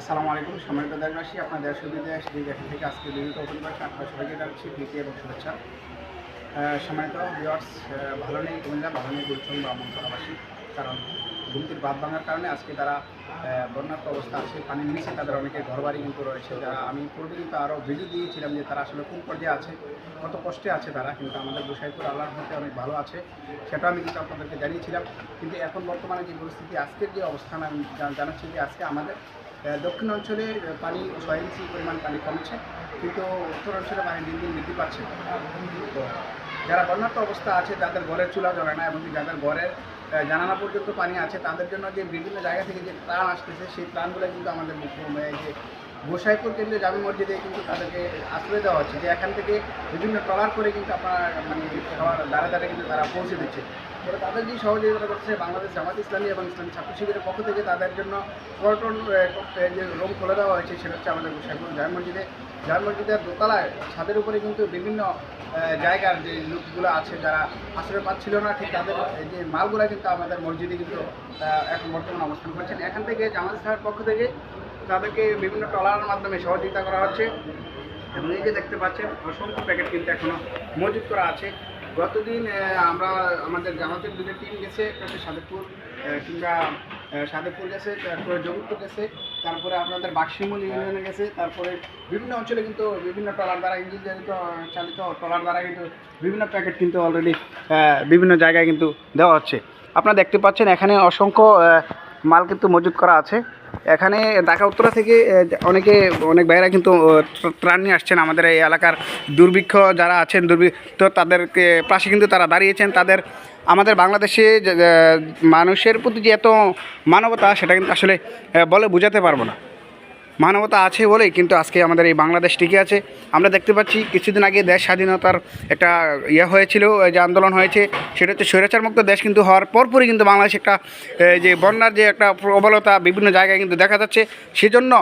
আসসালামু আলাইকুম, সম্মানিত দেশবাসী, আপনাদের দেশ ও বিদেশ থেকে আজকে ভিডিওটা ওপেন করেছে, আপনার সবাইকে জানাচ্ছি প্রীতি এবং শুভেচ্ছা। সম্মানিত ভিওয়ার্স ভালো নেই কুমিল্লা, ভালো নেই গুলশন বা মন্ত্রণাবাসী কারণ ঘুমতির বাদ ভাঙার কারণে আজকে তারা বন্যার্ত অবস্থা আছে, পানির নিচে তাদের অনেকে ঘরবাড়ি কিন্তু রয়েছে যারা আমি পূর্বে কিন্তু আরও ভিডিও দিয়েছিলাম যে তারা আসলে কোন পর্যায়ে আছে, কত কষ্টে আছে তারা, কিন্তু আমাদের গোসাইপুর আল্লাহর মধ্যে অনেক ভালো আছে সেটা আমি কিন্তু আপনাদেরকে জানিয়েছিলাম। কিন্তু এখন বর্তমানে যে পরিস্থিতি, আজকের যে অবস্থান, আমি জানাচ্ছি যে আজকে আমাদের দক্ষিণ অঞ্চলে পানি ছয় ইঞ্চি পরিমাণ পানি কমছে, কিন্তু উত্তর অঞ্চলে পানি দিন দিন বৃদ্ধি পাচ্ছে। তো যারা বন্যার্ত অবস্থা আছে, তাদের ঘরের চুলা জ্বলে না এবং যাদের ঘরের জানানা পর্যন্ত পানি আছে, তাদের জন্য যে বিভিন্ন জায়গা থেকে যে ত্রাণ আসতেছে, সেই ত্রাণগুলো কিন্তু আমাদের যে গোসাইপুর কেন্দ্রে জামি মসজিদে কিন্তু তাদেরকে আশ্রয় দেওয়া হচ্ছে, যে এখান থেকে বিভিন্ন ট্রলার করে কিন্তু আপনার মানে খাবার দ্বারা দ্বারা কিন্তু তারা পৌঁছে দিচ্ছে। এবার তাদের যে সহযোগিতা করছে বাংলাদেশ জামাত ইসলামী এবং ইসলামী ছাত্র শিবিরের পক্ষ থেকে তাদের জন্য পর্যটন যে রুম খুলে দেওয়া হয়েছে সেটা হচ্ছে আমাদের গোসাইপুর জামি মসজিদে। জামি মসজিদের দোতলায় ছাদের উপরে কিন্তু বিভিন্ন জায়গার যে লোকগুলো আছে যারা আশ্রয় পাচ্ছিল না, ঠিক তাদের যে মালগুলা কিন্তু আমাদের মসজিদে কিন্তু এখন বর্তমানে অবস্থান করছেন। এখান থেকে জামাত ইসলামের পক্ষ থেকে তাদেরকে বিভিন্ন ট্রলারের মাধ্যমে সহযোগিতা করা হচ্ছে এবং এই যে দেখতে পাচ্ছেন, অসংখ্য প্যাকেট কিন্তু এখনও মজুত করা আছে। গতদিন আমরা আমাদের জামাতের দুটো টিম গেছে, একটা হচ্ছে সাদেপুর কিংবা সাদেপুর গেছে, তারপরে জগৎপুর গেছে, তারপরে আপনাদের বাক্সিমূল ইউনিয়নে গেছে, তারপরে বিভিন্ন অঞ্চলে কিন্তু বিভিন্ন ট্রলার দ্বারা ইঞ্জিন চালিত চালিত ট্রলার দ্বারা কিন্তু বিভিন্ন প্যাকেট কিন্তু অলরেডি বিভিন্ন জায়গায় কিন্তু দেওয়া হচ্ছে। আপনারা দেখতে পাচ্ছেন, এখানে অসংখ্য মাল কিন্তু মজুত করা আছে। এখানে ঢাকা উত্তরা থেকে অনেকে, অনেক ভাইয়েরা কিন্তু ত্রাণ নিয়ে আসছেন আমাদের এই এলাকার দুর্ভিক্ষ যারা আছেন, দুর্ভিক্ষ তাদেরকে পাশে কিন্তু তারা দাঁড়িয়েছেন। তাদের, আমাদের বাংলাদেশে মানুষের প্রতি যে এত মানবতা, সেটা কিন্তু আসলে বলে বোঝাতে পারব না। মানবতা আছে বলেই কিন্তু আজকে আমাদের এই বাংলাদেশ টিকে আছে। আমরা দেখতে পাচ্ছি, কিছুদিন আগে দেশ স্বাধীনতার একটা ইয়ে হয়েছিল যে আন্দোলন হয়েছে, সেটা হচ্ছে স্বৈরাচার মুক্ত দেশ কিন্তু হওয়ার পরপরই কিন্তু বাংলাদেশ একটা যে বন্যার যে একটা প্রবলতা বিভিন্ন জায়গায় কিন্তু দেখা যাচ্ছে। সেজন্য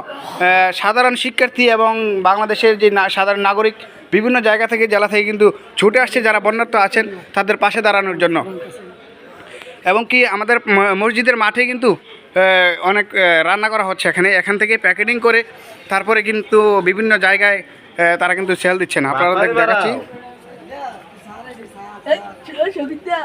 সাধারণ শিক্ষার্থী এবং বাংলাদেশের যে সাধারণ নাগরিক বিভিন্ন জায়গা থেকে, জেলা থেকে কিন্তু ছুটে আসছে, যারা বন্যার্থ আছেন, তাদের পাশে দাঁড়ানোর জন্য। এবং কি আমাদের মসজিদের মাঠে কিন্তু অনেক রান্না করা হচ্ছে এখানে। এখান থেকে প্যাকেটিং করে তারপরে কিন্তু বিভিন্ন জায়গায় তারা কিন্তু সেল দিচ্ছেন আপনারা দেখতে দেখাচ্ছি।